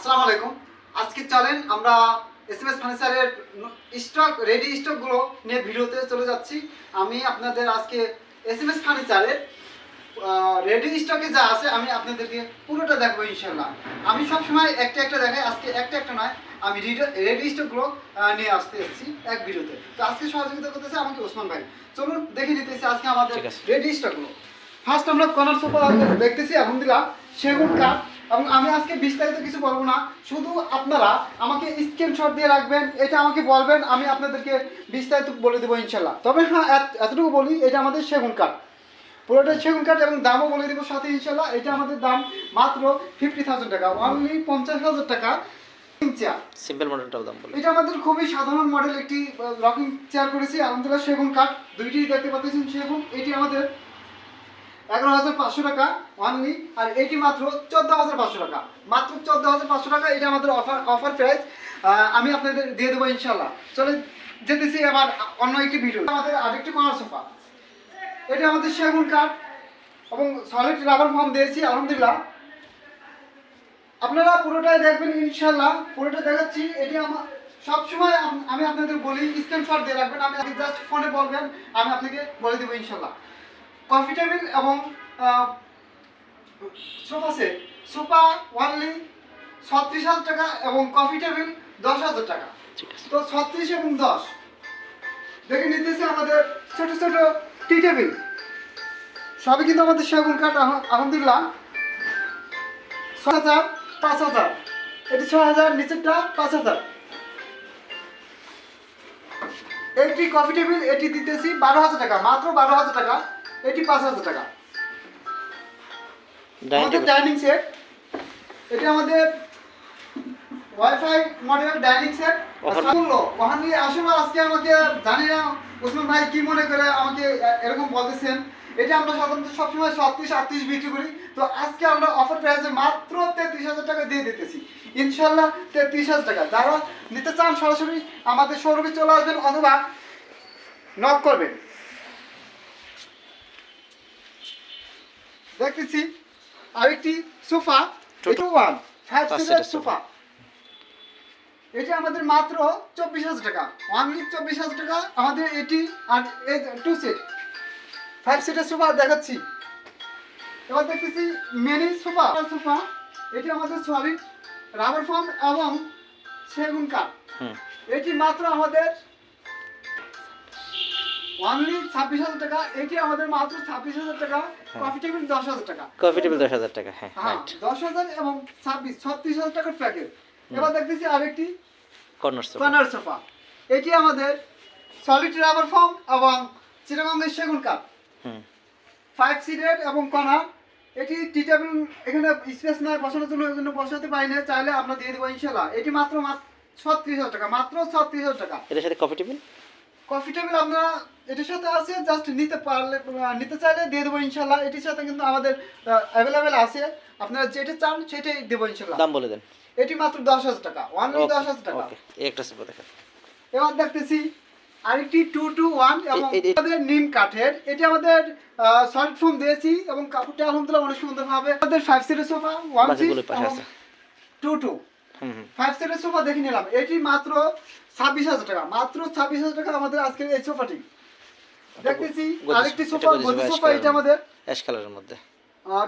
আসসালামু আলাইকুম। আজকে চলেন আমরা এস এম এস ফার্নিচারের স্টক রেডি স্টকগুলো নিয়ে ভিডিওতে চলে যাচ্ছি। আমি আপনাদের আজকে এস এম এস ফার্নিচারের রেডি স্টকে যা আছে আমি আপনাদেরকে পুরোটা দেখব ইনশাল্লাহ আমি সবসময় একটা একটা দেখাই আজকে একটা একটা নয় আমি রেডি স্টকগুলো নিয়ে আসতে এসেছি এক ভিডিওতে। তো আজকে সহযোগিতা করতেছে আমাকে ওসমান ভাই। চলুন দেখে নিতেছি আজকে আমাদের রেডি স্টকগুলো ফার্স্ট আমরা কর্নার সোফা দেখতেছি আলহামদুলিল্লাহ। সেগুন কাঠ এবং আমি আজকে বিস্তারিত কিছু বলব না। শুধু আপনারা আমাকে স্ক্রিনশট দিয়ে রাখবেন এটা আমাকে বলবেন আমি আপনাদেরকে বিস্তারিত বলে দেবো ইনশাল্লাহ। তবে হ্যাঁ এত- এতটুকু বলি এটা আমাদের সেগুন কাঠ। পুরোটা সেগুন কাঠ এবং দামও বলে দেবো সাথে ইনশাল্লাহ। এটা আমাদের দাম মাত্র ফিফটি থাউজেন্ড টাকা অনলি পঞ্চাশ হাজার টাকা সিম্পল মডেলটাও দাম বলে। এটা আমাদের খুবই সাধারণ মডেল একটি রকিং চেয়ার করেছি। আলহামদুলিল্লাহ সেগুন কাঠ। দুইটি দেখতে পাচ্ছেন সেগুন এটি আমাদের এগারো হাজার পাঁচশো টাকা অনলি আর এটি মাত্র চোদ্দ হাজার পাঁচশো টাকা। মাত্র চোদ্দ হাজার পাঁচশো টাকা, এটা আমাদের অফার অফার প্রাইস আমি আপনাদের দিয়ে দেবো ইনশাল্লাহ চলে যেতেছি আবার অন্য একটি ভিডিও আমাদের আরেকটি কর্নার সোফা এটা আমাদের সেগুন কাঠ এবং সলিড রাবার ফর্ম দিয়েছি, আলহামদুলিল্লাহ। আপনারা পুরোটাই দেখবেন ইনশাল্লাহ পুরোটা দেখাচ্ছি। এটি আমার সবসময় আমি আপনাদের বলি স্ক্রিনশট দিয়ে রাখবেন। আমি জাস্ট ফোনে বলবেন, আমি আপনাকে বলে দেবো ইনশাল্লাহ কফি টেবিল এবং সোফা সেট। সোফা ওয়ানলি ছত্রিশ হাজার টাকা এবং কফি টেবিল দশ হাজার টাকা। তো ছত্রিশ এবং দশ দেখে নিতেছি আমাদের ছোট ছোট টি টেবিল। সবই কিন্তু আমাদের সেগুন কাঠ আলহা- আলহামদুলিল্লাহ। ছ হাজার পাঁচ হাজার। এটি ছ হাজার নিচেরটা পাঁচ হাজার। এটি কফি টেবিল এটি দিতেছি বারো হাজার টাকা মাত্র বারো হাজার টাকা। এটি পাঁচ হাজার টাকা। আমাদের ডাইনিং সেট এটি আমাদের wifi model dining set Offer- মূল্য ওখানে আসলে আজকে আমাকে জানি না। ওসমান ভাই কি মনে করে আমাকে এরকম বলতেছেন। এটা আমরা সাধারণত সবসময় ছত্রিশ আটত্রিশ বিক্রি করি। তো আজকে আমরা অফার প্রাইসে মাত্র তেত্রিশ হাজার টাকা দিয়ে দিতেছি। ইনশাল্লাহ তেত্রিশ হাজার টাকা। যারা নিতে চান সরাসরি আমাদের শোরুমে চলে আসবেন অথবা নক করবেন। দেখতেছি আরেকটি sofa two one five seater sofa. এটা আমাদের মাত্র চব্বিশ হাজার টাকা। অনলি চব্বিশ হাজার টাকা আমাদের এটি আর two seat five seater sofa দেখাচ্ছি। এবার দেখতেছি মিনি সোফা। সোফা এটি আমাদের সলিড রাবার ফর্ম এবং সেগুন কাঠ। এটি মাত্র আমাদের অনলি ছাব্বিশ হাজার টাকা এটি আমাদের মাত্র ছাব্বিশ হাজার টাকা কফি টেবিল দশ হাজার টাকা। কফি টেবিল দশ হাজার টাকা হ্যাঁ দশ হাজার এবং ছাব্বিশ ছত্রিশ হাজার টাকার প্যাকেজ এবার দেখতেছি আরেকটি কর্নার সোফা এটি আমাদের সলিড রাবার ফর্ম এবং চিটাগাঙ্গের সেগুন হুম। ফাইভ সিটের এবং কর্নার এটি টি টেবিল এখানে স্পেস নয় বসানোর জন্য ওই জন্য বসাতে পারি না চাইলে আমরা দিয়ে দেবো ইনশাল্লাহ এটি মাত্র ছত্রিশ হাজার টাকা মাত্র ছত্রিশ হাজার টাকা। এটার সাথে কফি টেবিল কফি টেবিল আপনারা এটির সাথে আছে জাস্ট নিতে পারলে নিতে চাইলে দিয়ে দেবো ইনশাল্লাহ এটির সাথে কিন্তু আমাদের অ্যাভেলেবেল আছে। আপনারা যেটা চান সেটাই দেবো ইনশাল্লাহ দাম বলে দেন। এটি মাত্র দশ হাজার টাকা। ওয়ানলি দশ হাজার টাকা। একটা সোফা দেখেন। এবার দেখতেছি আরেকটি টু টু ওয়ান এবং আমাদের নিম কাঠের। এটি আমাদের সলিড ফোম দিয়েছি এবং কাপড়টা আলহামদুলিল্লাহ অনেক সুন্দর হবে আমাদের ফাইভ সিটের সোফা ওয়ান বাকিগুলোর টু টু ফাইভ সিটের সোফা দেখে নিলাম। এটি মাত্র ছাব্বিশ হাজার টাকা। মাত্র ছাব্বিশ হাজার টাকা আমাদের আজকের এই সোফাটি দেখতেছি আরেকটি সোফা গদি সোফা, এটা আমাদের অ্যাশ কালারের মধ্যে।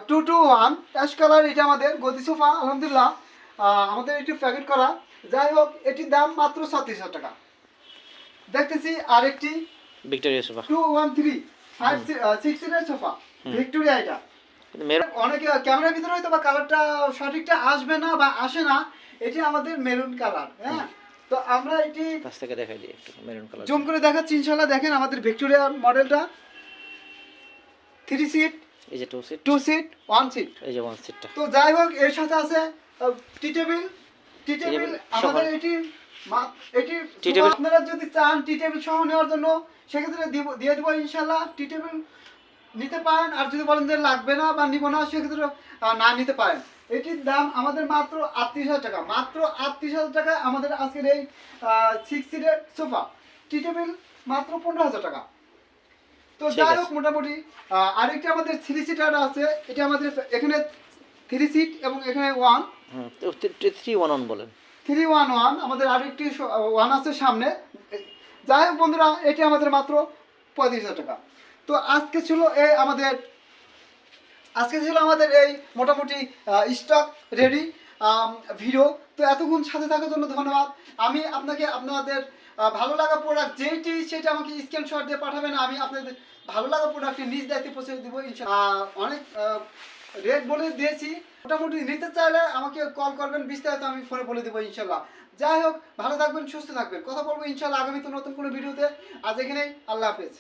Two two one ash colour এটা আমাদের গদি সোফা আলহামদুলিল্লাহ। আমাদের একটু প্যাকেট করা। যাই হোক এটির দাম মাত্র ছত্রিশ হাজার টাকা। দেখতেছি আরেকটি Victoria sofa two one three five six সিটের সোফা ভিক্টোরিয়া এটা। অনেকে ক্যামেরার ভিতরে হয়তো বা কালারটা সঠিকটা আসবে না বা আসে না এটি আমাদের মেরুন কালার হ্যাঁ? তো আমরা এটি কাছ থেকে দেখাই দিই একটু মেরুন কালার জুম করে দেখাচ্ছি ইনশাল্লাহ দেখেন আমাদের ভিক্টোরিয়া মডেলটা। থ্রি সিট এই যে two seat two seat one seat এই যে ওয়ান সিটটা তো যাই হোক এর সাথে আছে টি টেবিল টি টেবিল আমাদের এটি এটি আপনারা যদি চান টি টেবিল সহ নেওয়ার জন্য সেক্ষেত্রে দিয়ে দেবো ইনশাল্লাহ টি টেবিল নিতে পারেন আর যদি বলেন যে লাগবে না বা নিব না সেক্ষেত্রে না নিতে পারেন। এটির দাম আমাদের মাত্র আটত্রিশ হাজার টাকা। মাত্র আটত্রিশ হাজার টাকা আমাদের আজকের এই সিক্স সিটের সোফা টি টেবিল মাত্র পনেরো হাজার টাকা। তো যাই হোক মোটামুটি আরেকটা আমাদের থ্রি সিটার আছে। এটা আমাদের এখানে থ্রি সিট এবং এখানে ওয়ান থ্রি ওয়ান ওয়ান বলেন। থ্রি ওয়ান ওয়ান আমাদের আরেকটি ওয়ান আছে সামনে। যাই হোক বন্ধুরা এটি আমাদের মাত্র পঁয়ত্রিশ হাজার টাকা। তো আজকে ছিল এই আমাদের, আজকে ছিল আমাদের এই মোটামুটি স্টক রেডি ভিডিও তো এতক্ষণ সাথে থাকার জন্য ধন্যবাদ। আমি আপনাকে আপনাদের ভালো লাগা প্রোডাক্ট যেইটি, সেটা আমাকে স্ক্রিনশট দিয়ে পাঠাবেন। আমি আপনাদের ভালো লাগা প্রোডাক্টটি নিজ দায়িত্বে পৌঁছে দেবো অনেক রেট বলে দিয়েছি। মোটামুটি নিতে চাইলে আমাকে কল করবেন, বিস্তারিত আমি ফোনে বলে দেবো ইনশাল্লাহ যাই হোক, ভালো থাকবেন, সুস্থ থাকবেন। কথা বলব ইনশাল্লাহ আগামীতে নতুন কোনো ভিডিওতে আজ এখানেই, আল্লাহ হাফেজ।